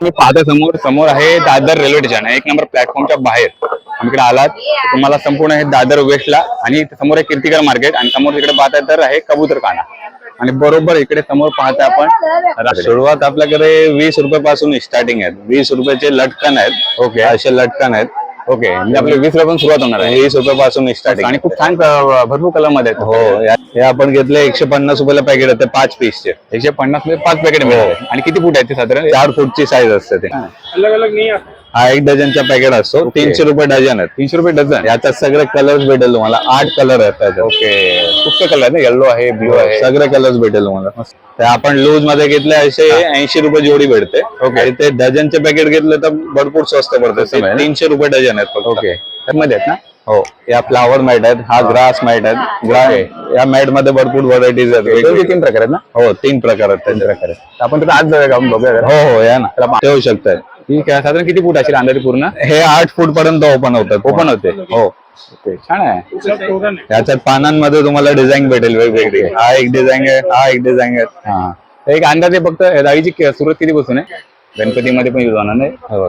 तुम्ही पाहता समोर समोर आहे दादर रेल्वे स्टेशन एक नंबर प्लॅटफॉर्मच्या बाहेर. आमच्याकडे आलात तुम्हाला संपूर्ण हे दादर वेस्टला आणि समोर आहे कीर्तिकर मार्केट आणि समोर तिकडे पाहताय तर आहे कबूतर खाना आणि बरोबर इकडे समोर पाहताय आपण सुरुवात आपल्याकडे वीस रुपये पासून स्टार्टिंग आहेत. वीस रुपयाचे लटकन आहेत. ओके असे लटकन आहेत. ओके म्हणजे आपले वीस रुपयापासून सुरुवात होणार आहे. वीस रुपये पासून स्टार्टिंग आणि खूप छान भरपूर कलरमध्ये आहेत. हो या- हे आपण घेतले एकशे पन्नास रुपयाला पॅकेट आहे ते पाच पीसचे एकशे पन्नासमध्ये पाच पॅकेट मिळतात आणि किती फूट आहेत ते साधारण? चार फूटची साईज असते ते. अलग अलग नहीं आता हा एक डझनचा पॅकेट असतो. तीनशे रुपये डझन आहेत. तीनशे रुपये डझन. याच्यात सगळे कलर्स भेटेल तुम्हाला. आठ कलर आहेत त्याच्यात. ओके. खूप कलर आहेत येल्लो आहे ब्ल्यू आहे. सगळे कलर्स भेटेल तुम्हाला. ते आपण लूजमध्ये घेतले असे ऐंशी रुपये जोडी भेटते. ओके. ते डझनचे पॅकेट घेतले तर भरपूर स्वस्त पडते. आहे? तीनशे रुपये डझन आहेत. ओके. त्यामध्ये आहेत ना? हो. या फ्लावर मॅट आहेत. हा ग्रास मॅट आहेत. ग्रा या मॅटमध्ये भरपूर व्हरायटीज आहेत. तीन प्रकार आहेत ना? हो तीन प्रकार आहेत त्यांचे प्रकार आहेत. आपण तर आज जाऊया का? आपण बघूया. हो हो या ना. ठेवू शकताय. ठीक आहे. साधारण किती फूट असेल अंदाजे पूर्ण? हे आठ फूट पर्यंत ओपन होतात ओपन होते. हो. ओके. छान आहे. है याच्यात पानांमध्ये तुम्हाला डिझाईन भेटेल वेगवेगळी. हा एक डिझाईन आहे हा एक डिझाईन आहे. हा. एक अंदाजे फक्त डाळीची सुरुवात किती बसून आहे? गणपतीमध्ये पण यूज होणार नाही. हो.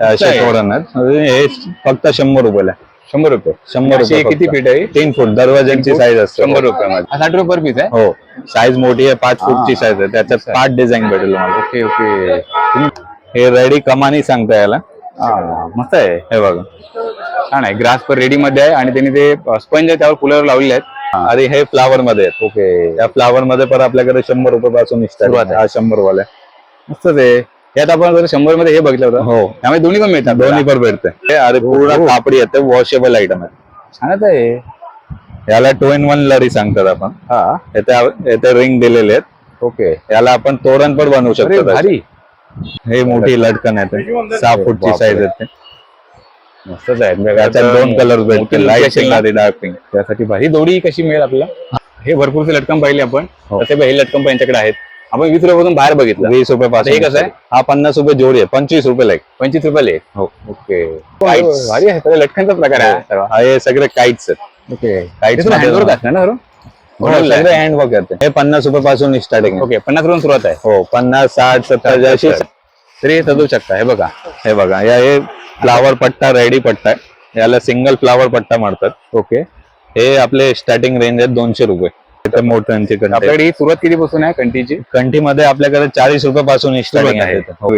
हे. म्हणजे हे फक्त शंभर रुपयाला. शंभर रुपये. शंभर रुपये किती. फीट आहे तीन फूट. दरवाजांची साईज असते. शंभर रुपये हा, साठ रुपये पर पीस आहे? हो. साईज मोठी आहे पाच फूटची साईज आहे. त्याच्यात पाच डिझाईन भेटेल तुम्हाला. Okay okay. हे रेडी कमानी सांगता याला. हा, मस्त आहे. हे बघा. छान आहे. ग्रास पर रेडी मध्ये आहे आणि त्यांनी ते स्पंज आहे त्यावर फुलावर लावलेले आहेत. आणि हे फ्लावर मध्ये आहेत. ओके या फ्लावर मध्ये पण आपल्याकडे शंभर रुपये पासून. हा शंभर वाला मस्त आहे. यात आपण जर शंभरमध्ये हे बघितलं होतं हो. त्यामुळे दोन्ही पण मिळतात. दोन्ही पण भेटते. हे अरे पूर्ण कापडी आहे. ते वॉशेबल आयटम आहे. छानच आहे. याला टू इन वन लरी सांगतात आपण. हा. रिंग दिलेले आहेत. ओके याला आपण तोरण पण बनवू अरे शकतो हे मोठी लटकन आहे सहा फूटची. साईज आहे मस्तच आहे. त्याच्यात दोन कलर भेटतील. लाइट आणि डार्क पिंक त्यासाठी भारी दोडी कशी मिळेल आपल्याला? हे भरपूरचे लटकम पाहिले आपण. हो. तसे हे लटकम यांच्याकडे आहेत. आपण वीस रुपयापासून बाहेर बघितलं. वीस रुपये पासून हे कसं आहे? हा पन्नास रुपये जोडी आहे. पंचवीस रुपये लाईक पंचवीस रुपयाला एक हो. ओके. भारी आहे. लटकनचा प्रकार आहे. हा. हे सगळे आहेत. ओके. हँडवर्क. असणार ना हो. सगळे हँडवर्क आहेत हे पन्नास रुपये पासून स्टार्टिंग ओके पन्नास रुपये सुरुवात आहे. हो पन्नास साठ सत्तर अशी तरी हे सजवू शकता. हे बघा हे बघा. या हे फ्लावर पट्टा रेडी पट्टा आहे. याला सिंगल फ्लावर पट्टा मारतात. ओके हे आपले स्टार्टिंग रेंज आहेत दोनशे रुपये. मोठ्यांची कंठी आपल्याकडे ही सुरुवात किती पासून आहे कंटीची? कंठीमध्ये आपल्याकडे चाळीस रुपये पासून स्टार्टिंग आहे. हो,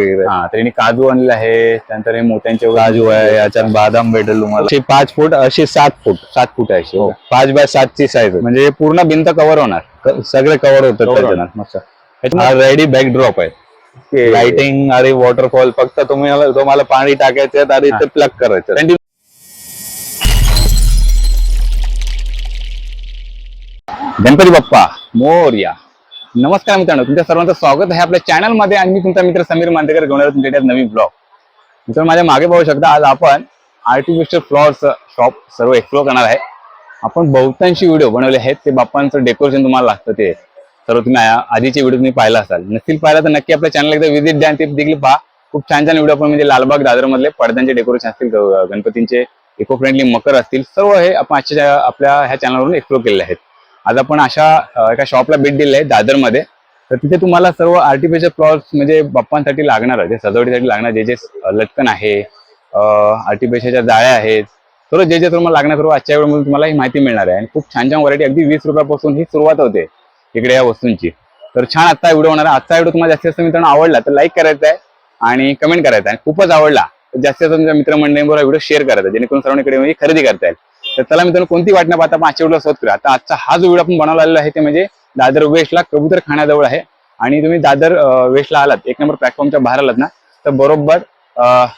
तरी काजू आणले आहे त्यानंतर हे मोत्यांचे काजू आहे याच्यात बादाम भेटेल तुम्हाला. अशी पाच फूट अशी सात फूट सात फूट आहे अशी. हो. पाच बाय सातची साईज म्हणजे पूर्ण भिंत कव्हर होणार? सगळे कव्हर होतात Cover त्याच्यात. होणार मस्त. हा रेडी बॅकड्रॉप आहे. लाइटिंग आणि वॉटरफॉल फक्त तुम्हाला तुम्हाला पाणी टाकायचं आणि ते प्लग करायचं गणपती बाप्पा मोर्या. नमस्कार मित्रांनो तुमच्या सर्वांचं स्वागत आहे आपल्या चॅनलमध्ये आणि मी तुमचा मित्र समीर मांदेकर घेऊन आलो तुमच्याकडे नवीन ब्लॉग मित्रांनो माझ्या मागे पाहू शकता आज आपण आर्टिफिशियल फ्लॉवर्स शॉप सर्व एक्सप्लोअर करणार आहे. आपण बहुतांशी व्हिडिओ बनवले आहेत ते बाप्पांचं डेकोरेशन तुम्हाला लागतं ते. सर्व तुम्ही आधीचे व्हिडिओ तुम्ही पाहिला असाल. नसतील पाहिला तर नक्की आपल्या चॅनल एकदा व्हिजिट द्या आणि ते देखील पहा. खूप छान छान व्हिडिओ आपण म्हणजे लालबाग दादर मधले पडद्यांचे डेकोरेशन असतील गणपतींचे इको फ्रेंडली मकर असतील सर्व हे आपण आजच्या आपल्या ह्या चॅनलवरून एक्सप्लोर केलेले आहेत. आज आपण अशा एका शॉपला भेट दिली आहे दादरमध्ये. तर तिथे तुम्हाला सर्व आर्टिफिशियल फ्लॉवर्स म्हणजे बाप्पांसाठी लागणार जे सजावटीसाठी लागणार जे जे लटकन आहे आर्टिफिशियलच्या जाळ्या आहेत सर्व जे जे तुम्हाला लागणार सर्व आजच्या वेळेमध्ये तुम्हाला ही माहिती मिळणार आहे. आणि खूप छान छान व्हरायटी अगदी वीस रुपयापासून ही सुरुवात होते इकडे या वस्तूंची. तर छान आजचा व्हिडिओ होणार आहे. आजचा व्हिडिओ तुम्हाला जास्तीत जास्त मित्रांनो आवडला तर लाईक करायचा आहे आणि कमेंट करायचा आहे. खूपच आवडला तर जास्तीत जास्त तुमच्या मित्रमंडळींबरोबर व्हिडिओ शेअर करायचा जेणेकरून सर्वांकडे खरेदी करता येईल. तर चला मित्रांनो कोणती वाट न पाहता आपण आजच्या व्हिडिओ करूया. आता आजचा हा जो व्हिडिओ आपण बनवलेला आहे ते म्हणजे दादर वेस्टला कबूतर खाण्याजवळ आहे. आणि तुम्ही दादर अं, वेस्टला आलात एक नंबर प्लॅटफॉर्मच्या बाहेर आलात ना तर बरोबर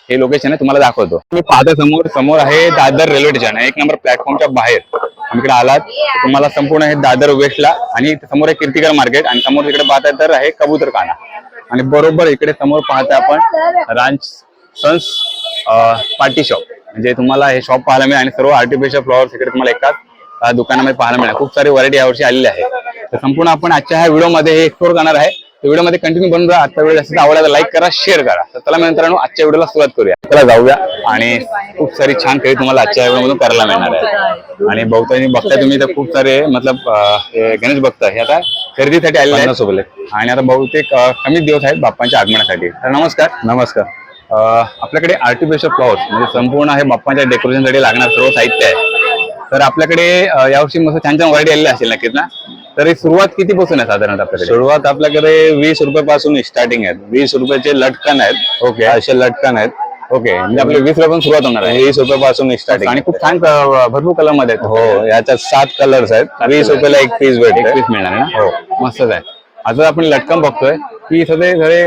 हे लोकेशन आहे तुम्हाला दाखवतो. तुम्ही पाहता समोर समोर आहे दादर रेल्वे स्टेशन एक नंबर प्लॅटफॉर्मच्या बाहेर. इकडे आलात तुम्हाला संपूर्ण हे दादर वेस्टला आणि समोर आहे कीर्तिकर मार्केट आणि समोर इकडे पाहताय तर आहे कबूतर खाना. आणि बरोबर इकडे समोर पाहता आपण रांच सन्स पार्टी शॉप म्हणजे तुम्हाला हे शॉप पाहायला मिळेल आणि सर्व आर्टिफिशियल फ्लॉवर्स इकडे तुम्हाला एकाच अं, दुकानामध्ये पाहायला मिळेल. खूप सारी व्हरायटी यावर्षी आलेली आहे. तर संपूर्ण आपण आजच्या ह्या व्हिडिओमध्ये हे एक्सप्लोर करणार आहे. व्हिडिओमध्ये कंटिन्यू बनून राहा. आजचा व्हिडिओ जास्त आवडला लाईक करा शेअर करा. तर चला मग मित्रांनो आजच्या व्हिडिओला सुरुवात करूया. चला जाऊया आणि खूप सारी छान खरेदी तुम्हाला आजच्या व्हिडिओमधून करायला मिळणार आहे. आणि बहुतांनी बघताय तुम्ही तर खूप सारे मतलब हे गणेश भक्त हे आता खरेदीसाठी आलेले आहेत. रुपये आणि आता बहुतेक अं, कमी दिवस आहेत बाप्पांच्या आगमनासाठी. तर नमस्कार. नमस्कार. आपल्याकडे आर्टिफिशियल फ्लॉवर्स म्हणजे संपूर्ण हे बाप्पांच्या डेकोरेशनसाठी लागणार सर्व साहित्य आहे. तर आपल्याकडे यावर्षी मस्त छान छान व्हरायटी आलेली असेल नक्कीच ना? तर सुरुवात कितीपासून आहे साधारणतः आपल्याकडे? सुरुवात आपल्याकडे वीस रुपयापासून स्टार्टिंग आहेत. वीस रुपयाचे लटकन आहेत. ओके. असे लटकन आहेत. ओके. म्हणजे आपल्या वीस रुपयापासून सुरुवात होणार आहे. वीस रुपयापासून स्टार्टिंग आणि खूप छान भरपूर कलरमध्ये हो याच्यात सात कलर्स आहेत. वीस रुपयाला एक पीस एक भेटते पीस मिळणार आहे ना? हो. मस्तच आहे. आता आपण लटकन बघतोय. की सगळे सगळे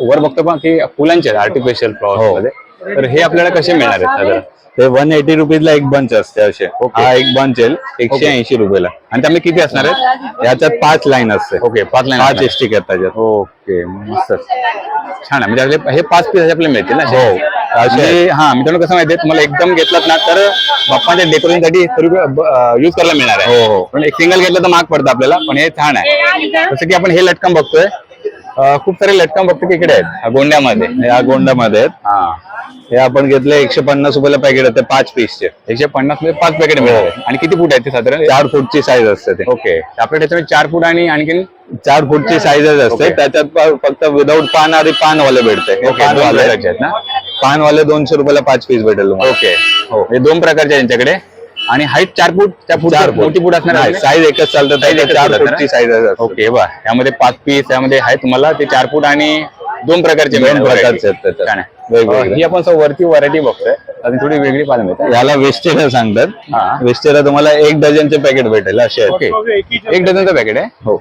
वर बघतो पण की फुलांचे आहेत आर्टिफिशियल फ्लॉवर्स हो. मध्ये. तर हे आपल्याला कसे मिळणार आहेत साधारण? ते वन एटी रुपीजला एक बंच असते असे. हा एक बंच येईल एकशे ऐंशी रुपयाला. आणि त्यामध्ये किती असणार आहेत? याच्यात पाच लाईन असते. ओके पाच लाईन पाच एसटिक आहेत त्याच्यात. ओके मस्त. छान आहे. म्हणजे हे पाच पीस आपल्याला मिळतील ना? हो. असे हा मित्रांनो कसं माहितीये तुम्हाला एकदम घेतलात ना तर बाप्पाच्या डेकोरेशनसाठी युज करायला मिळणार आहे. हो हो. पण एक सिंगल घेतलं तर महाग पडतं आपल्याला पण हे छान आहे. जसं की आपण हे लटकन बघतोय खूप सारे लटकन बघतो की इकडे आहेत. गोंड्यामध्ये. या गोंडामध्ये आहेत. हा. हे आपण घेतले एकशे पन्नास रुपयाला पॅकेट आहे ते पाच पीसचे एकशे पन्नासमध्ये पाच पॅकेट मिळाले. आणि किती फूट आहेत ते साधारण? चार फूटची साईज असते ते. ओके. आपल्या त्याच्यामध्ये चार फूट आणि आणखीन? चार फूटची साईजच असते. त्याच्यात फक्त विदाऊट पान आणि पानवाले भेटते. हे ओके दोन पानवाले ना? पानवाले दोनशे रुपयाला पाच पीस भेटेल तुम्हाला. ओके. हो. हे दोन प्रकारचे यांच्याकडे. आणि हाईट चार फूट त्या फूट चार फूट. मोठी फूट असणार नाही आहे साईज एकच चालतं Size एकच चार चालतं फूटची ना? साईज ओके बा. यामध्ये पाच पीस यामध्ये आहे तुम्हाला ते चार फूट आणि दोन प्रकारचे दोन प्रकारचे. आहेत त्याच्यात. वेगवेगळे. ही आपण वरती व्हरायटी बघतोय. अजून थोडी वेगळी पाहायला मिळते. याला वेस्टेरा हा. सांगतात वेस्टेरा तुम्हाला एक डझनचे पॅकेट भेटेल असे आहेत. ओके एक डझनचं पॅकेट आहे? हो.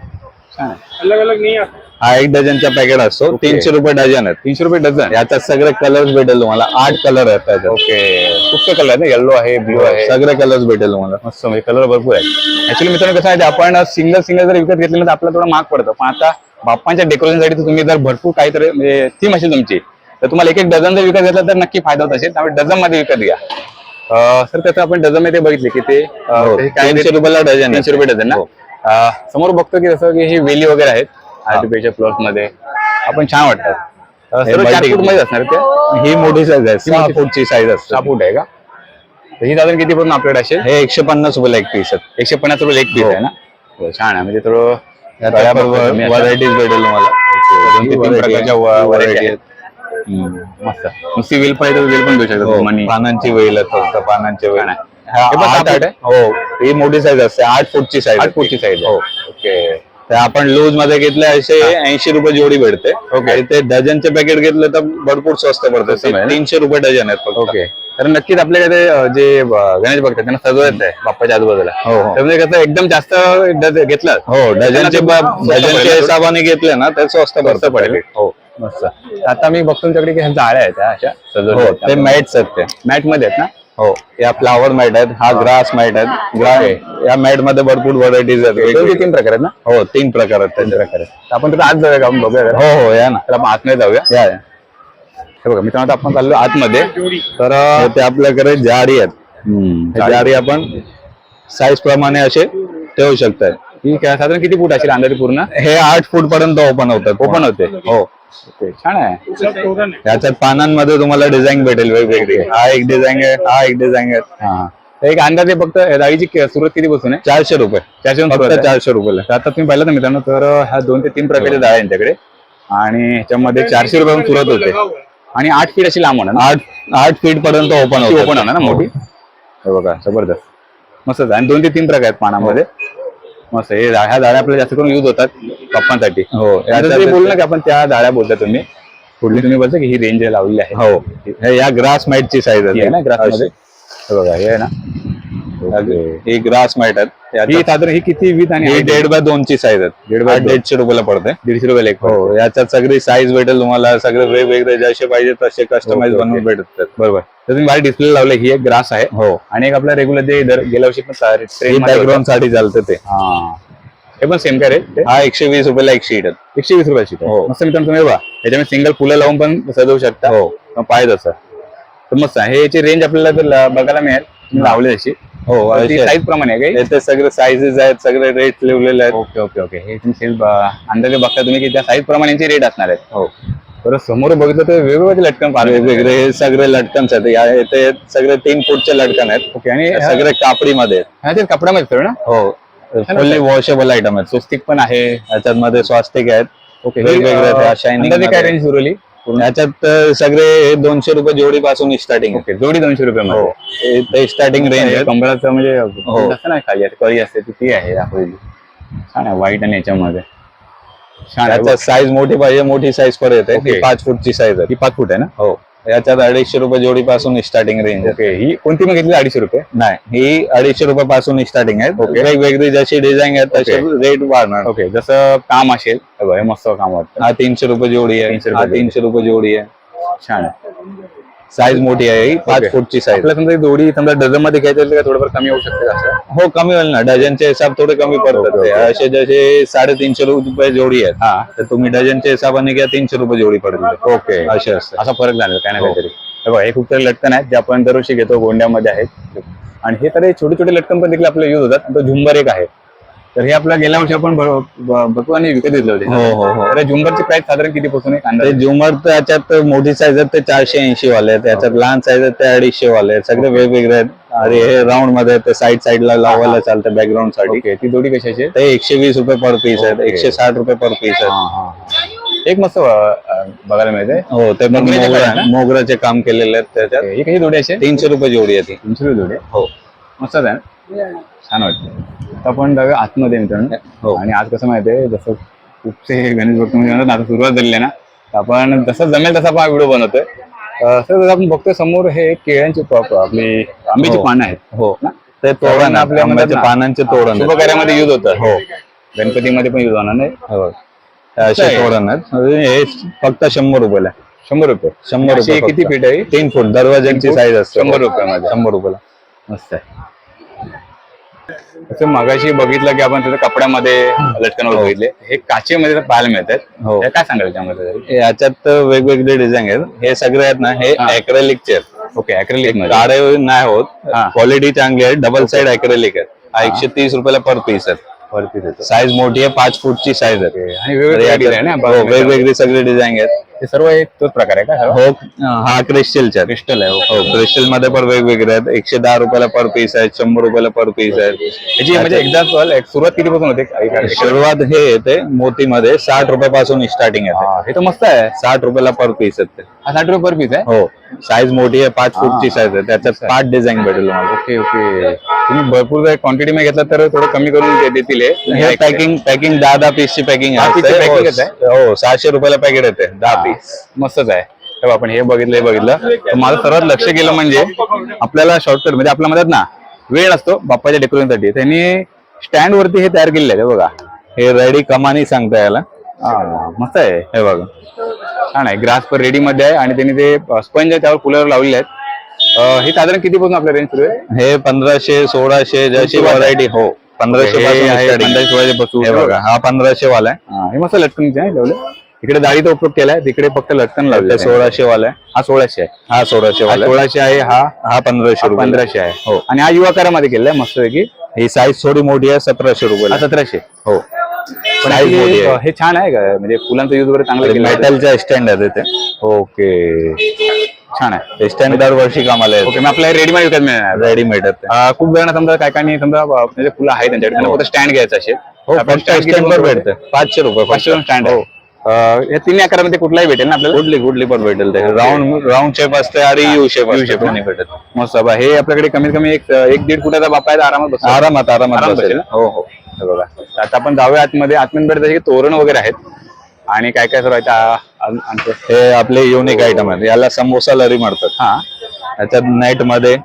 अलग अलग नहीं आता हा एक डझनचा पॅकेट असतो. तीनशे रुपये डझन आहेत. तीनशे रुपये डझन? याच्यात सगळे कलर्स भेटेल तुम्हाला. आठ कलर आहेत त्याच्यात. ओके. खूप कलर आहे ना येल्लो आहे ब्ल्यू आहे. सगळे कलर्स भेटेल तुम्हाला. मस्त म्हणजे कलर भरपूर आहे ऍक्च्युली मित्रांनो कसं आहे आपण सिंगल सिंगल जर विकत घेतलं तर आपल्याला थोडं महाग पडतं. पण आता बाप्पांच्या डेकोरेशनसाठी तुम्ही जर भरपूर काहीतरी म्हणजे थीम असेल तुमची तर तुम्हाला एक एक डझन जर विकत घेतला तर नक्की फायदा होत असेल. त्यामुळे डझनमध्ये विकत घ्या. अं, सर त्याचं आपण डझनमध्ये बघितले की ते हो, तीनशे रुपयाला डझन आहे. तीनशे रुपये डझन ना? हो. समोर बघतो की जसं की हे वेली वगैरे आहेत आर्टिफिशियल फ्लोअर्समध्ये आपण छान वाटतात. अं, हे सर्व चार multi- फूटमध्ये असणार ते ही. मोठी साईज आहे. सहा फूटची साईज असते. सहा फूट आहे का? तर ही साधारण किती पर्यंत आपल्याकडे असेल? हे एकशे पन्नास रुपयाला एक पीस आहेत. एकशे पन्नास रुपये एक पीस हो. आहे ना? हो, छान आहे. म्हणजे थोडं व्हरायटीज भेटेल तुम्हाला. दोन ते तीन प्रकारच्या आहे. व- Variety variety आहेत. मस्त. नुसती वेल पाहिजे तर वेल पण घेऊ शकतो हो, मनी. पानांची वेल पानांचे वेल. छान आहे. हा, हे आहे? हो ही मोठी साईज असते आठ फूटची साईज आठ फूटची साईज हो. ओके. ते आपण लूजमध्ये घेतले असे ऐंशी रुपये जोडी भेटते. ओके. ते डझनचे पॅकेट घेतले तर भरपूर स्वस्त पडते? तीनशे रुपये डझन आहेत ओके. तर नक्कीच आपल्याकडे जे गणेश भक्त त्यांना सजवत आहे बाप्पाच्या आजूबाजूला. हो, हो. त्यामुळे कसं एकदम जास्त घेतलं. हो डझनचे डझनच्या. हिशोबाने घेतले ना ते स्वस्त पडतं पडेल. हो. मस्त. तर आता मी बघतो तुमच्याकडे ह्या जाळ्या आहेत अशा हो सजवल्या ते मॅट्स आहेत ते. मॅटमध्ये आहेत ना? हो या फ्लावर मॅट आहेत हा ग्रास मॅट आहेत. ग्रा- या मॅटमध्ये भरपूर व्हरायटीज आहेत. तीन प्रकार आहेत ना? हो तीन प्रकार आहेत त्याचे. प्रकार आहेत. आपण तर आज जाऊया का? आपण बघूया. हो हो या ना. तर आपण आतमध्ये जाऊया. या या. हे बघा मित्रांनो आता आपण चाललो आतमध्ये. तर ते आपल्याकडे जाडी आहेत. हे जाडी. आपण साईज प्रमाणे असे ठेवू शकताय. ठीक आहे. साधारण किती फूट असेल अंदाजे पूर्ण? हे आठ फूट पर्यंत ओपन होतात. ओपन होते. हो. ओके, छान आहे. है याच्यात पानांमध्ये तुम्हाला डिझाईन भेटेल वेगवेगळी. हा एक डिझाईन आहे हा एक डिझाईन आहे. हा एक अंदाजे फक्त डाळीची के- सुरुवात किती बसून आहे? चारशे रुपये. त्याच्यावरून फक्त. चारशे रुपयाला तर आता तुम्ही पाहिलं ना मित्रांनो तर ह्या दोन ते तीन प्रकारचे डाळ आहे यांच्याकडे आणि ह्याच्यामध्ये चारशे रुपयापासून सुरुवात होते. है आणि आठ फीट अशी लांब होणार ना? आठ आठ फीट पर्यंत ओपन ओपन होणार ना मोठी? हे. बघा जबरदस्त. मस्त आणि दोन ते तीन प्रकार आहेत पानामध्ये. मस्त हे ह्या डाळ्या आपल्याला जास्त करून युज होतात पप्पांसाठी. हो. बोललं की आपण त्या डाळ्या बोलता तुम्ही. पुढली तुम्ही बोलता की ही रेंज लावलेली आहे. हो. या ग्रास मॅटची साईज आहे. ना ग्रास बघा हे आहे ना. ही ग्रास आहेत. ही साधारण ही किती वीत आणि ही दीड बाय दोनची साईज आहेत. दीड बाय. दीडशे रुपयाला पडते. दीडशे रुपये एक हो याच्यात सगळी साईज भेटेल तुम्हाला. सगळे वेगवेगळे जसे पाहिजे तसे कस्टमाइज. बनवून भेटतात. बरोबर. तर तुम्ही बाहेर डिस्प्ले लावले ही एक ग्रास आहे. हो. आणि एक आपला रेग्युलर दर- गेल्या वर्षी पण ट्रेन बॅकग्राऊंडसाठी चालते ते. हा. पण सेम काय रे ते? हा एकशे वीस रुपयाला एक शीट आहे. एकशे वीस रुपयाची हो. मस्त मित्रांनो तुम्ही बघा. याच्यामध्ये सिंगल फुलं लावून पण सजवू शकता. हो. मग पाहिजे तसं. तर मस्त आहे. हे याची रेंज आपल्याला बघायला मिळेल लावली अशी. हो. साईज प्रमाणे आहे काही सगळे साईजेस आहेत सगळे रेट लिहिलेले आहेत. Okay okay okay. हे सेल अंदाजे बघता तुम्ही की त्या साईज प्रमाणे यांचे रेट असणार आहेत. हो. बरं समोर बघितलं तर वेगवेगळे लटकन पाहिजे वेगवेगळे हे सगळे लटकन्स आहेत. या- इथे सगळे तीन फूटचे लटकन आहेत. ओके आणि हे सगळे कापडीमध्ये आहेत. ह्याचे कपड्यामध्ये ना? हो. फुल्ली वॉशेबल आयटम आहेत. स्वस्तिक पण आहे. याच्यात मध्ये स्वास्तिक आहेत. ओके वेगवेगळे शायनिंग काय. रेंज उरली याच्यात सगळे दोनशे रुपये जोडी पासून स्टार्टिंग ओके जोडी दोनशे रुपये हो. मध्ये ते स्टार्टिंग रेंज आहे कंबळाचं म्हणजे हो. असं नाही खाली. कळी असते ती ती आहे दाखवलेली. छान आहे व्हाईट आणि याच्यामध्ये. छान साईज मोठी पाहिजे मोठी साईज पर येते. ती पाच फूटची साईज आहे. ही पाच फूट आहे ना? हो. याच्यात अडीचशे रुपये जोडी पासून स्टार्टिंग रेंज आहे ओके ही कोणती मग घेतली अडीचशे रुपये? नाही ही अडीचशे रुपये पासून स्टार्टिंग आहे. ओके. वेगवेगळी जशी डिझाईन आहे तसे रेट वाढणार. ओके जसं काम असेल. मस्त काम वाटतं. हा तीनशे रुपये जोडी आहे. 300 रुपये हा जोडी. तीनशे रुपये जोडी आहे. छान आहे. साईज मोठी आहे. ही पाच. फूटची साईज आपल्याला समजा ही जोडी समजा डझनमध्ये घ्यायचं असेल तर थोडंफार कमी होऊ शकते का असं? हो कमी होईल ना. डझनचे हिसाब थोडे कमी पडतात ओके, ते. ओके. असे जसे साडेतीनशे रुपये जोडी आहेत. हा. तर तुम्ही डझनच्या हिसाबाने घ्या तीनशे रुपये जोडी पडतील. ओके. असे असतात. असा फरक जाणवेल काय ना हो. काहीतरी. हे बघा हे खूप सारे लटकन आहेत जे आपण दरवर्षी घेतो गोंड्यामध्ये आहेत. आणि हे तर हे छोटे छोटे लटकन पण देखील आपल्याला यूज होतात. आणि तो झुंबर एक आहे. तर हे आपल्या गेल्या वर्षी आपण भ- भ- भरपूर आणि विकत घेतले होते. हो हो हो. तर झुंबरची प्राइस साधारण किती पासून एक ते अंदाज झुमर तर याच्यात मोठी साईज आहेत ते चारशे ऐंशी वाले आहेत. त्याच्यात लहान साईज आहेत ते अडीचशे वाले आहेत. सगळे वेगवेगळे आहेत. आणि हे राऊंडमध्ये ते साईड साईडला लावायला चालतं बॅकग्राऊंडसाठी. ती जोडी कशाची आहे? ते एकशे वीस रुपये पर पीस आहेत. एकशे साठ रुपये पर पीस आहेत. एक मस्त बघायला मिळते हो ते पण मोगऱ्याचे मोगरा- काय ना? मोगऱ्याचे काम केलेले आहेत त्याच्यात. ही कशी जोडी असेल तीनशे रुपये जोडी आहे ती. तीनशे रुपये जोडी आहे? हो. मस्तच आहे छान वाटतं आता आपण जाऊया आतमध्ये मित्रांनो. हो. आणि आज कसं माहितीये जसं खूपसे गणेश भक्त म्हणजे आता सुरुवात आहे ना. आपण जसं जमेल तसा आपण व्हिडिओ बनवतोय. सर जसं आपण बघतोय समोर हे केळ्यांची प- प- आपली आंब्याची हो. पानं आहेत. हो. ना? ते तोरण आपल्या पानांचे तोरण शुभ कार्यामध्ये यूज होतं. हो. गणपतीमध्ये पण यूज होणार नाही. हो. तोरण आहेत. हे फक्त शंभर रुपयाला. शंभर रुपये. शंभर रुपये किती. फीट आहे? तीन फूट. दरवाजांची फूट, साईज असते. शंभर रुपयामध्ये. शंभर रुपयाला. मस्त आहे. तसं मगाशी बघितलं की आपण त्याच्या कपड्यामध्ये लटकन वगैरे बघितले. हे काचेमध्ये तर पाहायला मिळतात. हो. हे काय सांगाल त्यामध्ये तरी? याच्यात वेगवेगळे डिझाईन आहेत. हे सगळे आहेत ना हे हा. अॅक्रेलिकचे आहेत. ओके अॅक्रेलिकमध्ये. काळे नाही होत. हा. क्वालिटी चांगली आहे. डबल साइड अॅक्रेलिक आहे हा एकशे तीस रुपयाला पर पीस आहेत. वरती देतो. साईज मोठी आहे पाच फूटची साईज आहे. आणि वेगवेगळे डिझाईन आहे हो, वेगवेगळी सगळे डिझाईन आहेत. हे सर्व एक तोच प्रकार आहे का? हो हा क्रिस्टलचे आहेत क्रिस्टल आहे हो क्रिस्टलमध्ये पण वेगवेगळे आहेत. एकशे दहा रुपयाला पर पीस आहेत शंभर रुपयाला पर पीस आहेत. याची म्हणजे एकदा सुरुवात किती पासून होते सुरुवात हे येते मोतीमध्ये साठ रुपयापासून स्टार्टिंग येते. हा, हे तर मस्त आहे. साठ रुपयाला पर पीस आहेत ते. हा साठ रुपये पर पीस आहे? हो साईज मोठी आहे पाच फूटची साईज आहे. त्याच्यात पाच डिझाईन भेटेल तुम्हाला. Okay okay. तुम्ही भरपूर जर क्वांटिटी मध्ये घेतला तर थोडं कमी करून देतील हे. हे पॅकिंग पॅकिंग दहा दहा पीसची पॅकिंग? आहे. हो सहाशे रुपयाला पॅकेट येते दहा पीस मस्तच आहे. तेव्हा आपण हे बघितलं हे बघितलं. तर माझं सर्वात लक्ष गेलं म्हणजे आपल्याला शॉर्टकट म्हणजे आपल्या म्हणतात ना. वेळ असतो बाप्पाच्या डेकोरेशनसाठी त्यांनी स्टँड वरती हे तयार केलेलं आहे बघा. हे रेडी कमानी सांगता याला मस्त आहे. हे बघा. छान आहे. ग्रास पर रेडी मध्ये आहे आणि त्यांनी ते स्पंज आहे त्यावर फुलावर लावलेले आहेत. हे साधारण किती पासून आपल्या रेंज सुरू आहे? हे पंधराशे सोळाशे जशी. व्हरायटी हो. पंधराशे हे पासून आहे starting. 1500 पासून. हे बघा हा पंधराशे वाला आहे. हा, मस्त लटकन आहे लावलं. इकडे जाळीचा उपयोग केलाय. तिकडे फक्त लटकन लावलं ते सोळाशे वाला. आहे हा सोळाशे आहे. हा सोळाशे हा वाला. आहे. सोळाशे आहे हा हा पंधराशे हा रुपये. पंधराशे आहे. हो. आणि हा युवाकारामध्ये केलाय मस्त पैकी ही साईज थोडी मोठी आहे सतराशे रुपये. हा सतराशे. हो. पण मोठी हे आहे. हे छान आहे का? म्हणजे फुलांचा युज वगैरे चांगला केला मेटलच्या स्टँड आहेत ते. ओके. छान आहे. स्टँड दरवर्षी कामाला ओके मग आपल्याला रेडीमेड विकत मिळणार रेडीमेड खूप जण समजा काय काय समजा म्हणजे फुलं आहेत त्यांच्याकडे. त्यांना फक्त स्टँड घ्यायचं असेल. हो स्टँड भेटते. पाचशे रुपये पाचशे स्टँड हो आहे. या तिन्ही आकारामध्ये कुठलाही भेटेल ना आपल्याला? कुठली कुठली पण भेटेल ते. राऊंड राऊंड शेप असते आणि यू शेप असते shape दोन्ही भेटत मस्त. बा हे आपल्याकडे कमीत कमी एक एक दीड फुटाचा बाप्पा आहे आरामात बसतो आरामात आरामात बसेल. हो हो. बघा. आता आपण जाऊया आतमध्ये. आतमध्ये तसे तोरण वगैरे आहेत आणि काय काय सर्व हे आपले युनिक आयटम आहेत. याला समोसा लरी म्हणतात हा. याच्यात नेटमध्ये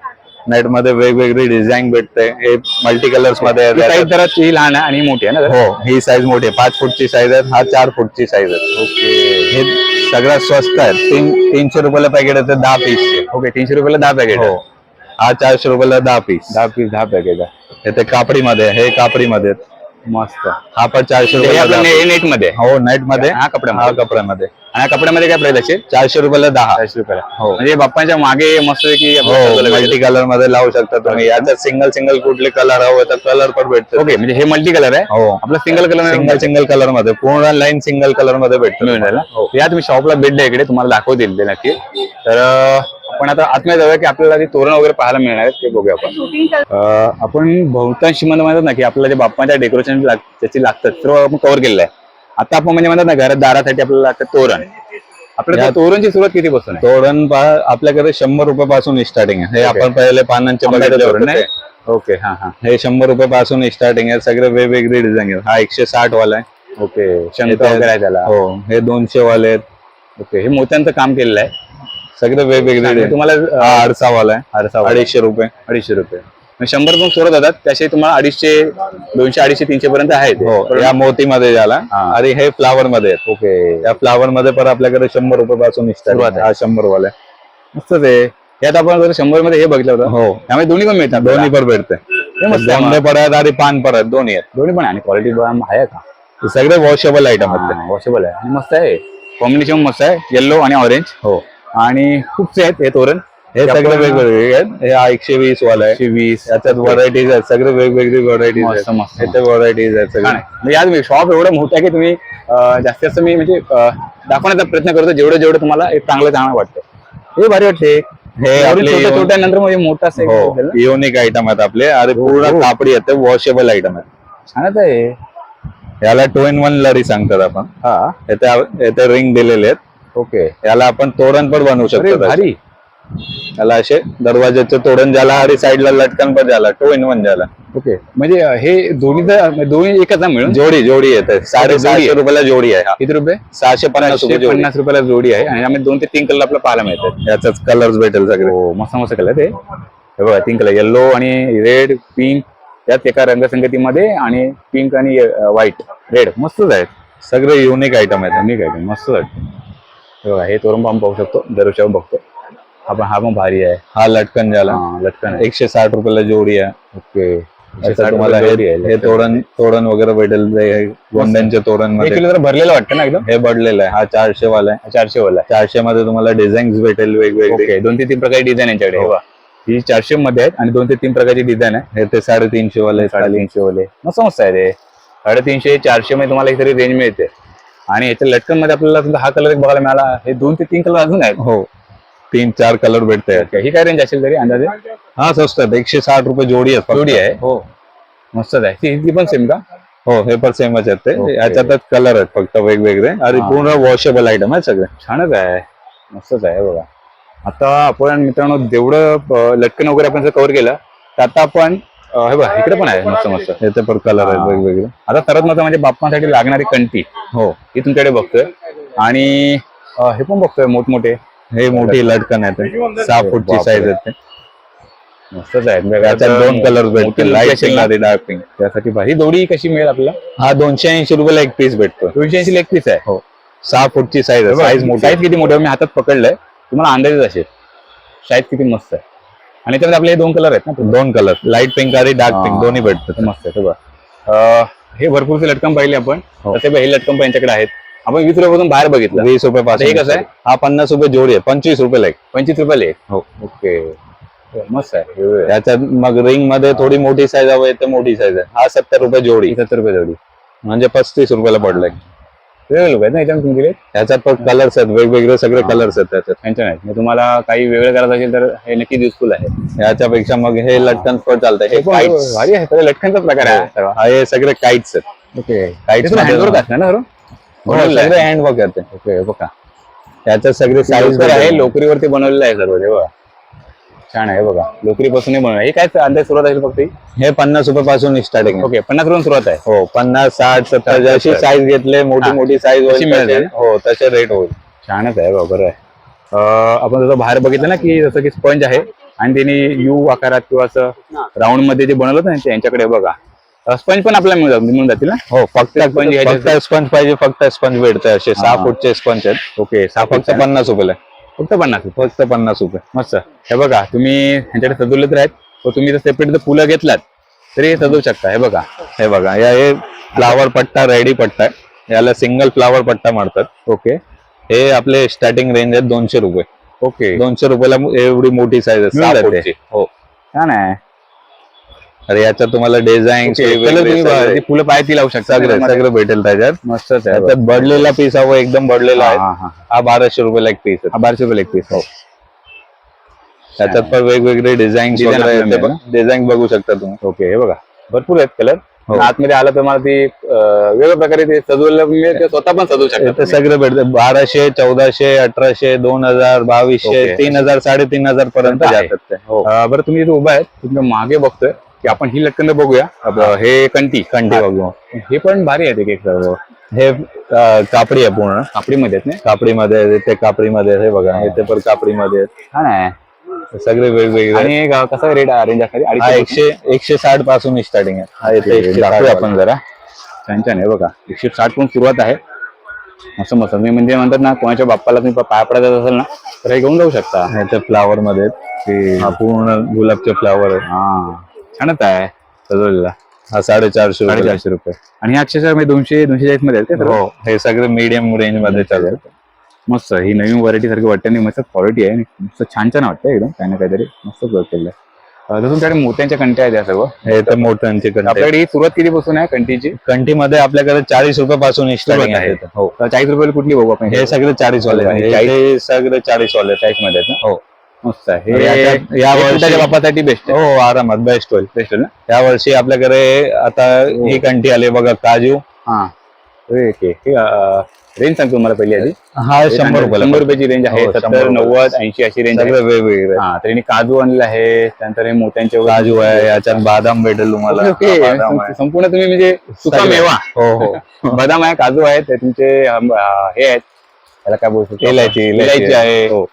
नेटमध्ये वेगवेगळी डिझाईन भेटते. हे मल्टी कलर्समध्ये. साईज जरा लहान आहे आणि मोठी आहे ना? हो ही साईज मोठी आहे. पाच फूटची साईज आहे हा चार फूटची साईज आहे. ओके. हे सगळ्यात स्वस्त आहे. तीन तीनशे रुपयाला पॅकेट येते दहा पीसचे ओके तीनशे रुपयाला दहा पॅकेट हो. हा चारशे रुपयाला दहा पीस दहा पीस दहा पॅकेट आहे. हे ते कापडीमध्ये हे कापडीमध्ये. मस्त. हा पण चारशे रुपये नेटमध्ये. हो नाईटमध्ये हा कपड्यामध्ये. हा कपड्यामध्ये. आणि या कपड्यामध्ये काय प्राइस असेल चारशे रुपयाला दहा. चारशे रुपयाला. हो. म्हणजे बाप्पांच्या मागे मस्त की हो मल्टी कलरमध्ये लावू शकता तुम्ही. याच्यात सिंगल सिंगल कुठले कलर हवे तर कलर पण भेटते ओके म्हणजे हे मल्टी कलर आहे? हो. आपलं सिंगल कलर सिंगल सिंगल कलरमध्ये पूर्ण लाईन सिंगल कलरमध्ये भेटतो मिळून हो. या तुम्ही शॉपला भेट द्या इकडे तुम्हाला दाखवतील ते नक्की. तर आपण आता आतमध्ये जाऊया की आपल्याला ते तोरण वगैरे पाहायला मिळणार आहेत ते बघूया आपण. आपण बहुतांश म्हणतात ना की आपल्याला जे बाप्पाच्या डेकोरेशन त्याची लागतात सर्व आपण कव्हर केलेलं आहे. आता आपण म्हणजे म्हणतात ना घरात दारासाठी आपल्याला लागतं तोरण. आपल्याला त्या तोरणची सुरुवात किती पासून तोरण आपल्याकडे शंभर रुपये पासून स्टार्टिंग आहे. हे आपण पहिले पानांचे तोरण. ओके हा हा. हे शंभर रुपये पासून स्टार्टिंग आहे. सगळे वेगवेगळे डिझाईन आहे हा एकशे साठ वाला आहे. ओके हे वगैरे आहे त्याला. हो हे दोनशे वाले आहेत. ओके हे मोत्यांचं काम केलेलं आहे. सगळे वेगवेगळे. तुम्हाला हा अं, आरसा वाला आहे. अडीचशे रुपये. अडीचशे रुपये. शंभर पण सुरुवात होतात त्याचे तुम्हाला अडीचशे दोनशे अडीचशे तीनशे पर्यंत आहेत. हो या मोती मध्ये झाला. आणि हे फ्लावर मध्ये ओके. या फ्लावर मध्ये पण आपल्याकडे शंभर रुपये पासून हा शंभर वाला. मस्त ते यात आपण जर शंभरमध्ये हे बघितलं होतं हो. त्यामुळे दोन्ही पण मिळतात. दोन्ही पण भेटते. दोनशे परत आणि पान परत दोन्ही आहेत. दोन्ही पण आणि क्वालिटी आहे का? हे सगळे वॉशेबल आयटम आहेत. वॉशेबल आहे. आणि मस्त आहे. कॉम्बिनेशन मस्त आहे. येल्लो आणि ऑरेंज हो. आणि खूपसे आहेत हे तोरण. हे सगळे वेगवेगळे आहेत. हे हा एकशे वीस वाला आहे. एकशे वीस. याच्यात व्हरायटीज आहेत. सगळे वेगवेगळी व्हरायटीज मस्त, आहेत मस्त. व्हरायटीज आहेत छान सगळे आहे. म्हणजे यात शॉप एवढं मोठं आहे की तुम्ही अं, जास्तीत जास्त मी म्हणजे अं, दाखवण्याचा प्रयत्न करतो. जेवढं जेवढं तुम्हाला एक चांगलं चांगलं वाटतं. हे भारी वाटते. हे आपले छोट्या छोट्या नंतर म्हणजे मोठा असं एक हो असेल ना. युनिक आयटम आहेत आपले. अरे पूर्ण हो. कापडी आहेत. ते वॉशेबल आयटम आहेत. छानच आहे याला टू इन वन लरी सांगतात आपण. हा. याथे रिंग दिलेले आहेत. ओके. याला आपण तोरण पण बनवू अरे शकतो. भारी. याला असे दरवाजाचे तोरण झाला आणि साईडला लटकन पण झाला टू इन वन झाला ओके. म्हणजे हे दोन्ही दोन्ही एकच ना मिळून? जोडी जोडी येते. साडे सहाशे. रुपयाला जोडी आहे हा. किती रुपये? सहाशे पन्नास रुपये पन्नास रुपयाला जोडी आहे. आणि यामध्ये दोन ते तीन कलर आपल्याला पाहायला मिळतात. याचाच कलर्स भेटेल सगळे. हो मस्त मस्त कलर ते. हे बघा तीन कलर येल्लो आणि रेड पिंक त्यात एका रंगसंगतीमध्ये आणि पिंक आणि व्हाईट रेड मस्तच आहेत. सगळे युनिक आयटम आहेत. मी काय मस्त वाटतं हे बघा हे तोरण पाहून पाहू शकतो. दरवर्षी बघतो. हा पण हा पण भारी आहे हा लटकन झाला हा, लटकन आहे एकशे साठ रुपयाला जोडी आहे ओके। तुम्हाला हे हे तोरण तोरण वगैरे भेटेल ते गोंड्यांचे तोरण एक मध्ये किलो भरलेलं वाटतं ना एकदम? हे बदलेलं आहे हा चारशे वाला आहे चारशे वाला चारशे मध्ये तुम्हाला डिझाईन्स भेटेल वेगवेगळे। ओके दोन ते तीन प्रकारची डिझाईन यांच्याकडे हे. ही. चारशे मध्ये आहेत आणि दोन ते तीन प्रकारची डिझाईन आहे. हे ते साडेतीनशे वाले. साडेतीनशे वाले. मस्त मस्त आहे ते साडेतीनशे चारशे मध्ये तुम्हाला एक तरी रेंज मिळते. आणि याच्या लटकनमध्ये आपल्याला समजा हा कलर एक बघायला मिळाला. हे दोन ते तीन कलर अजून आहेत. हो. तीन चार कलर भेटते. ही काय रेंज असेल तरी अंदाजे? हा स्वस्त आहेत. एकशे साठ रुपये जोडी आहे. जोडी आहे? हो. मस्तच आहे. ती पण सेम का? हो हे पण सेमच आहेत ते. Okay. याच्यातच कलर आहेत फक्त वेगवेगळे. आणि हा. पूर्ण वॉशेबल आयटम आहे सगळे. छानच आहे. मस्तच आहे बघा. आता आपण मित्रांनो जेवढं अं, लटकन वगैरे आपण कव्हर केलं तर आता आपण अं, हे बघा इकडे पण आहे मस्त मस्त. याचे पण कलर आहेत हा. वेगवेगळे. आता सर्वात महत्त्वाचं म्हणजे बाप्पांसाठी लागणारी कंटी. हो. ही तुमच्याकडे बघतोय. आणि अं, हे पण बघतोय मोठमोठे. हे मोठी लटकन. आहे सहा फूटची. साईज आहे ते. मस्तच आहेत याच्यात दोन कलर भेटतील. लाइट असेल पिंक ना, आणि डार्क पिंक त्यासाठी भारी दोडी कशी मिळेल आपल्याला? हा दोनशे ऐंशी रुपयाला एक पीस भेटतो दोनशे ऐंशी एक पीस आहे? हो. सहा फूटची साईज आहे. साईज मोठी. साईज किती मोठी आहे? मी हातात पकडलंय. तुम्हाला अंदाजच असेल. साईज किती मस्त आहे. आणि त्यामध्ये आपले हे दोन कलर आहेत ना दोन कलर लाइट पिंक आणि डार्क हा. पिंक दोन्ही भेटतात. मस्त आहे. ते बघा. अं, हे भरपूरचे लटकन पाहिले आपण. हो. तसे हे लटकन पण यांच्याकडे आहेत. आपण वीस रुपयापासून बाहेर बघितलं. वीस रुपये हे कसं पासून आहे? हा पन्नास रुपये जोडी आहे. पंचवीस रुपये एक पंचवीस रुपयाला एक हो. ओके. मस्त आहे. हे बघा. याच्यात मग रिंगमध्ये थोडी मोठी साईज हवी तर मोठी साईज आहे. हा सत्तर रुपये जोडी. सत्तर रुपये जोडी. म्हणजे पस्तीस रुपयाला पडलाय. वेगळे लोक आहेत ना याच्यामध्ये तुमच्याकडे याच्यात पण कलर्स आहेत. वेगवेगळे सगळे कलर्स आहेत त्याच्यात. त्यांच्या नाही मग तुम्हाला काही वेगळं करायचं असेल तर हे नक्की युजफुल आहे. याच्यापेक्षा मग हे लटकन पण चालतंय. हे सगळं लटकनचा प्रकार आहे. हा हे सगळे काइट्स आहेत. ओके. हँडवर्क असणार ना सगळे हँडवर्क आहेत ते. ओके बघा. याच्यात सगळे साईज लोकर आहे लोकरीवरती बनवलेलं आहे सर्व हे बघा. छान आहे बघा. लोकरीपासून बनवलं. हे काय अंदाज सुरुवात आहे फक्त? ही? हे पन्नास रुपये पासून स्टार्टिंग ओके पन्नास रुपये सुरुवात आहे. हो पन्नास साठ सत्तर जशी. साईज घेतले मोठी हा. मोठी साईज ना? हो तसे रेट होईल. छानच आहे बरोबर आहे. आपण जसं बाहेर बघितलं ना की जसं की स्पंज आहे आणि त्यांनी यू आकारात किंवा असं राऊंडमध्ये जे बनवलं ना ते यांच्याकडे बघा. स्पंज पण आपल्याला मिळून जातील- मिळून जातील ना? हो फक्त घ्यायचे फक्त स्पंज पाहिजे फक्त स्पंज भेटते असे सहा हा. फूटचे स्पंज आहेत. ओके सहा फक्त फक्त पन्नास रुपयाला फक्त पन्नास रुपये. फक्त पन्नास रुपये. मस्त. हे बघा तुम्ही ह्यांच्याकडे सजवले तर आहेत व तुम्ही जर सेपरेट जर फुलं घेतलात तरी हे सजवू शकता. हे बघा हे बघा या हे फ्लावर पट्टा रेडी पट्टा आहे. याला सिंगल फ्लावर पट्टा मारतात. ओके. हे आपले स्टार्टिंग रेंज आहेत दोनशे रुपये. ओके. दोनशे रुपयाला एवढी मोठी साईज मिळून जाते. फूटची. हो. छान आहे. अरे याच्यात तुम्हाला डिझाईन तुम्ही फुलं पायती लावू शकता सगळं सगळं भेटेल त्याच्यात. मस्तच आहे. त्याच्यात बडलेला पीस हवं एकदम बडलेला हा, आहे हा, बाराशे रुपयाला एक पीस हा, बाराशे रुपये एक पीस हो. त्याच्यात पण वेगवेगळे डिझाईन? डिझाईन बघू शकता तुम्ही. ओके हे बघा. भरपूर आहेत कलर हो. आतमध्ये आलं तर मला ती अं, वेगवेगळ्या प्रकारे ते सजवलं ते स्वतः पण सजवू शकता सगळे भेटते. बाराशे चौदाशे अठराशे दोन हजार बावीसशे. तीन हजार साडेतीन हजार पर्यंत हो. बरं तुम्ही इथे उभा आहेत. तुमच्या मागे बघतोय. की आपण ही लटकन बघूया. आपलं हे. कंटी कंटी बघू. हे पण भारी आहेत एक एक सर्व. हे अं, कापडी आहे पूर्ण. कापडीमध्ये आहेत ना कापडीमध्ये आहे, ते कापडीमध्ये आहे, हे बघा इथे पण कापडीमध्ये आहेत. छान आहे हे सगळे वेगवेगळे. आहेत. कसा रेट रेंज असणार हा अडीचशे एकशे एकशे साठपासून स्टार्टिंग आहे. हा इथे एकशे साठ दाखवूया वाला. आपण जरा. छान छान आहे बघा. एकशे साठ पण सुरुवात आहे. मस्त मस्त. तुम्ही म्हणजे म्हणतात ना कोणाच्या बाप्पाला तुम्ही पाय पडायचं असेल ना तर हे घेऊन जाऊ शकता. हे ते फ्लावर मध्ये आहेत. ते- हा. पूर्ण गुलाबचे फ्लावर आहे हा. छानच आहे. सजवलेला. हा साडेचारशे रुपये. साडेचारशे रुपये. आणि हे अक्षरशः म्हणजे दोनशे दोनशे चाळीसमध्ये आहेत? हो. हे सगळे मीडियम रेंजमध्ये चालू आहे. मस्त. ही नवीन व्हरायटी सारखी वाटते आणि मस्त क्वालिटी आहे. आणि मस्त छान छान वाटतं एकदम. काही ना काहीतरी मस्त वर्क केलं आहे तुमच्याकडे मोत्यांच्या कंट्या आहेत या सर्व? हे तर मोठ्यांची कंटी आपल्याकडे ही सुरुवात किती पासून आहे कंटीची? कंटीमध्ये आपल्याकडे चाळीस रुपये पासून स्टार्टिंग आहे. हो. चाळीस रुपयाला कुठली बघू आपण? हे सगळे चाळीस वाले हे सगळे चाळीस वाले. चाळीसमध्ये आहेत ना? हो. मस्त आहे. हे या वर्षी- बाप्पासाठी बेस्ट हो आरामात बेस्ट होईल. बेस्ट आहे ना? या वर्षी आपल्याकडे आता ही. कंटी आली बघा काजू. हा. रेंज सांगतो मला पहिली आधी. हा शंभर रुपयाला शंभर रुपयाची रेंज आहे. हो, सत्तर. नव्वद ऐंशी अशी रेंज वेगवेगळे. हा तर काजू आणलेला आहे. त्यानंतर हे मोत्यांचे काजू आहे याच्यात बादाम भेटेल तुम्हाला. हा. संपूर्ण तुम्ही म्हणजे सुका. मेवा. हो हो. बदाम आहे काजू आहे ते तुमचे हे आहेत. त्याला काय बोलू शकतो इलायची, इलायची इलायची आहे. हो.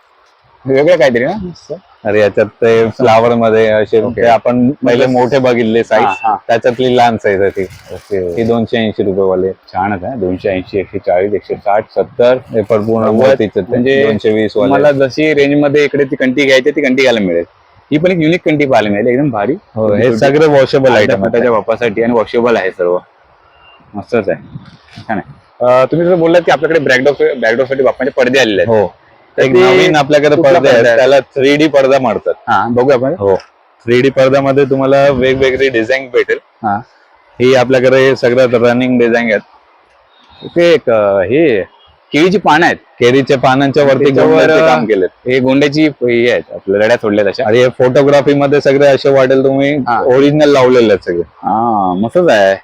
वेगळं काहीतरी ना. अरे याच्यात ते फ्लावर मध्ये असे. ते आपण पहिले मोठे बघितले साईज. त्याच्यातली लहान साईज आहे ती. ओके ही दोनशे ऐंशी रुपये वाले छानच आहे दोनशे ऐंशी एकशे चाळीस एकशे साठ सत्तर. हे पण पूर्ण नव्वद, मोतीचे ते. म्हणजे दोनशे वीस वाले. मला जशी रेंजमध्ये इकडे ती कंटी घ्यायची ती कंटी घ्यायला मिळेल. ही पण एक युनिक कंटी पाहायला मिळेल. एकदम भारी. हो हे सगळे वॉशेबल आयटम त्याच्या बाप्पासाठी आणि वॉशेबल आहे सर्व. मस्तच आहे. छान आहे. तुम्ही जसं बोललात की आपल्याकडे ब्रॅकडॉग ब्रॅकडॉग बाप्पाचे पडदे आलेले आहेत. हो. एक नवीन आपल्याकडे पडदे आहेत आहे? त्याला थ्री डी पडदा मारतात हा बघूया आपण. हो. थ्री डी पडद्यामध्ये तुम्हाला वेगवेगळी डिझाईन भेटेल. हा. ही आपल्याकडे सगळ्यात रनिंग डिझाईन आहेत. ते एक हे केळीची पानं आहेत. केळीच्या पानांच्या वरती काम केलेत. हे गोंड्याची हे आहेत. आपल्या रड्या सोडल्यात अशा. आणि हे फोटोग्राफी मध्ये सगळे असे वाटेल तुम्ही. ओरिजिनल लावलेले आहेत सगळे. हा मस्तच आहे.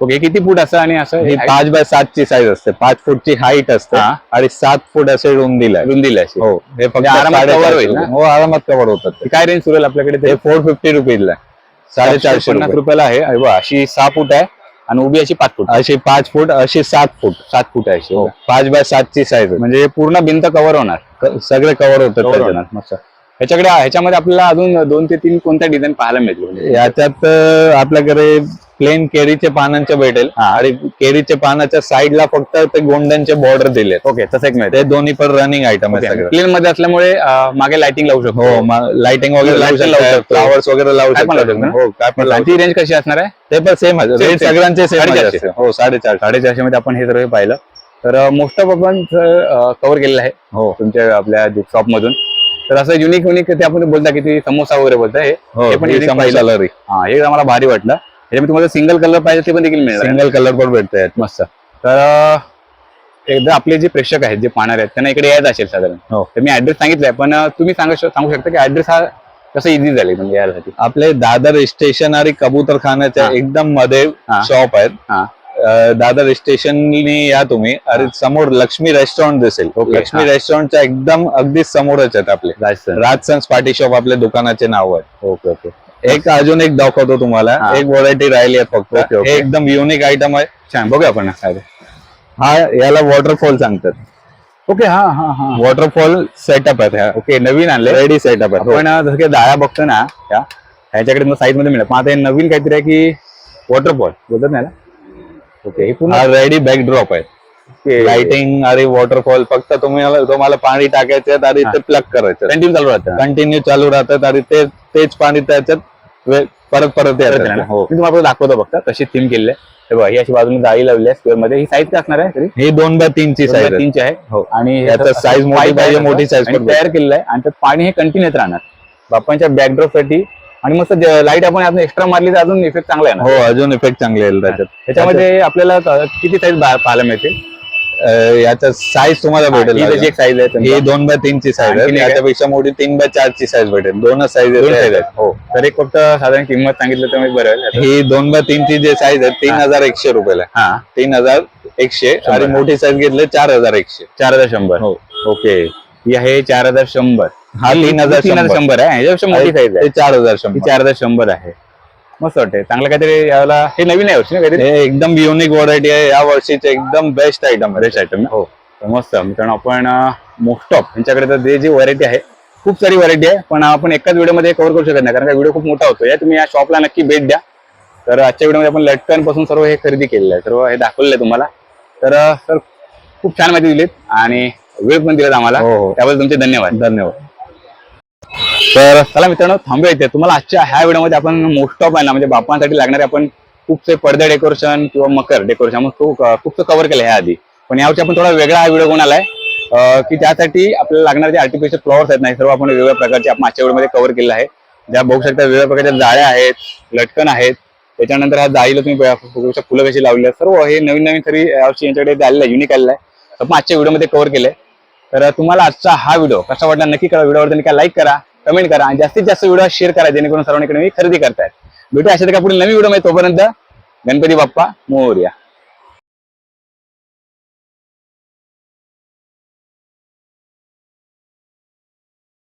ओके किती फूट असं आणि असं ही पाच बाय सातची साईज असते पाच फूटची हाईट असते हा. आणि सात फूट असे रुंदीला आहे. रुंदीला अशी हो हे फक्त म्हणजे आरामात साडेचारशे cover होईल ना? रुपये. हो आरामात कव्हर होतात ते. काय रेंज सुरेल आपल्याकडे ते हे फोर फिफ्टी रुपीजला आहे. साडेचारशे पन्नास रुपये रुपयाला आहे अरे वा अशी सहा फूट आहे आणि उभी अशी पाच फूट अशी पाच फूट अशी सात फूट सात फूट आहे अशी हो पाच बाय सातची साईज म्हणजे पूर्ण भिंत कव्हर होणार सगळे कव्हर होतात त्याच्यात. मस्त ह्याच्याकडे ह्याच्यामध्ये आपल्याला अजून दोन ते तीन कोणत्या डिझाईन पाहायला मिळतील याच्यात अं, आपल्याकडे प्लेन केळीचे पानांचे भेटेल. आणि केळीचे पानाच्या साईडला फक्त ते गोंड्यांचे बॉर्डर दिलेत. ओके तसं एक मिळते ते दोन्ही पण रनिंग आयटम आहे सगळं. क्लीन मध्ये असल्यामुळे मागे लाइटिंग लावू शकतो. हो लाइटिंग वगैरे लावू शकतो. फ्लावर्स वगैरे लावू शकतो हो काय पण ती रेंज कशी असणार आहे. ते पण सेम रेट. सगळ्यांचे सेम. हो साडेचार साडेचारशे मध्ये आपण हे सर्व पाहिलं. तर मोस्ट ऑफ आपण कव्हर केलेलं आहे हो. तुमच्या आपल्या शॉप मधून. तर असं युनिक युनिक ते आपण बोलता की ती समोसा वगैरे बोलता हे. हो पण हे आम्हाला भारी वाटलं. त्याच्यामध्ये तुम्हाला सिंगल कलर पाहिजे ते पण देखील आहे. सिंगल कलर पण भेटते. मस्त. तर एकदा आपले जे प्रेक्षक आहेत जे पाहणार आहेत त्यांना इकडे यायचं असेल साधारण. हो. तर मी ऍड्रेस सांगितलाय पण तुम्ही सांगू शक- सांगू शकता की ऍड्रेस हा कसं इझी झाले म्हणजे यासाठी? आपले दादर स्टेशनरी कबूतरखान्याच्या हा. एकदम मध्ये हा. शॉप आहेत. हा. अं, दादर स्टेशननी या तुम्ही. अरे समोर लक्ष्मी रेस्टॉरंट दिसेल. ओके, लक्ष्मी. रेस्टॉरंटच्या एकदम अगदी समोरच आहेत आपले. राजस्थान राजसन्स पार्टी शॉप आपल्या दुकानाचे नाव आहे ओके ओके. एक अजून एक दाखवतो तुम्हाला. एक व्हरायटी राहिली आहे फक्त. हे एकदम युनिक आयटम आहे. छान. बघूया आपण. हा याला वॉटरफॉल सांगतात. ओके हा हा हा. वॉटरफॉल सेटअप ह्या ओके नवीन आणले. रेडी सेटअप आहेत हो. आपण अं, जसं की डाळ्या बघतो ना त्या ह्याच्याकडे साईजमध्ये मिळेल. पण आता हे नवीन काहीतरी आहे की वॉटरफॉल बोलतात ना? ओके हे पूर्ण हा रेडी बॅकड्रॉप आहे. ते- लाइटिंग अरे वॉटरफॉल फक्त तुम्हाला तुम्हाला पाणी टाकायचे आणि ते प्लग करायचं कंटिन्यू चालू राहतं. कंटिन्यू चालू राहतात आणि ते तेच पाणी त्याच्यात परत परत. हो. मी तुम्हाला दाखवतो फक्त कशी थीम केलेली आहे. हे बघा ही अशी बाजूने जाळी लावली आहे. स्क्वेअरमध्ये ही साईज काय असणार आहे तरी? ही दोन बाय तीनची साईज तीनची आहे. हो. आणि याचं size मोठी पाहिजे, मोठी पण तयार केलेलं आहे. आणि त्यात पाणी हे कंटिन्यू येत राहणार. बाप्पांच्या बॅकड्रॉपसाठी आणि मस्त लाइट आपण अजून एक्स्ट्रा मारली तर अजून इफेक्ट चांगला आहे हो अजून इफेक्ट चांगले येईल त्याच्यात. त्याच्यामध्ये आपल्याला किती साईज पाहायला मिळतील? याचा साईज तुम्हाला भेटेल ही त्याची अजून. एक साईज आहे ही दोन बाय तीनची साईज आणखीन आहे. एक आहे? याच्यापेक्षा मोठी तीन बाय चारची साईज भेटेल. दोनच साईज दोन साईज आहेत. हो. तर एक फक्त साधारण किंमत सांगितलं तर मी बरं होईल. ही दोन बाय तीनची जे साईज आहे तीन हजार एकशे रुपयाला आहे. हा. तीन हजार एकशे आणि. मोठी साईज घेतले चार हजार एकशे. चार हजार शंभर. हो. ओके. ही आहे चार हजार शंभर. हा तीन हजार तीन हजार शंभर. आहे. मोठी साईज आहे. ते चार हजार ही शंभर चार हजार शंभर आहे. मस्त वाटते चांगलं काहीतरी याला हे नवीन आहे वर्षी ना काहीतरी? हे एकदम युनिक व्हरायटी आहे. या वर्षीचे एकदम बेस्ट आयटम आहे. बेस्ट आयटम हो. तर मस्त. मित्रांनो आपण मोस्ट ऑफ यांच्याकडे तर जे जी व्हरायटी आहे खूप सारी व्हरायटी आहे पण आपण एकाच व्हिडिओमध्ये कव्हर करू शकत नाही कारण का व्हिडिओ खूप मोठा होतो या तुम्ही या शॉपला नक्की भेट द्या. तर आजच्या व्हिडिओमध्ये आपण लटकनपासून सर्व हे खरेदी केलेलं आहे. सर्व हे दाखवलेलं आहे तुम्हाला. तर सर खूप छान माहिती दिलीत आणि वेळ पण दिलात आम्हाला. हो, हो. त्याबद्दल तुमचे धन्यवाद. धन्यवाद. तर चला मित्रांनो थांबूया इथे. तुम्हाला आजच्या ह्या व्हिडिओमध्ये आपण मोस्ट ऑफ आहे ना म्हणजे बापांसाठी लागणारे आपण खूपसे पडदे डेकोरेशन किंवा मकर डेकोरेशन मग खूप खूपसं कव्हर केलं ह्या आधी. पण यावर्षी आपण थोडा वेगळा हा व्हिडिओ कोण आलाय की त्यासाठी आपल्याला लागणारे जे आर्टिफिशियल फ्लॉवर्स आहेत नाही सर्व आपण वेगवेगळ्या प्रकारचे आपण आजच्या व्हिडिओमध्ये कव्हर केलेलं आहे ज्या बघू शकता वेगवेगळ्या प्रकारच्या जाळ्या आहेत लटकन आहेत. त्याच्यानंतर ह्या जाळीला तुम्ही बघू शकता फुलं कशी लावली आहेत. सर्व हे नवीन नवीन तरी यावर्षी यांच्याकडे आलेलं आहे युनिक आलेलं आहे. तर आपण आजच्या व्हिडिओमध्ये कव्हर केलंय. तर तुम्हाला आजचा हा व्हिडिओ कसा वाटला नक्की करा व्हिडिओवर काय लाईक करा. कमेंट करा आणि जास्तीत जास्त व्हिडिओ शेअर करा जेणेकरून सर्वांकडे मी खरेदी करतायत. भेटू अशा का पुढील नवीन व्हिडिओमध्ये तोपर्यंत गणपती बाप्पा मोर्या.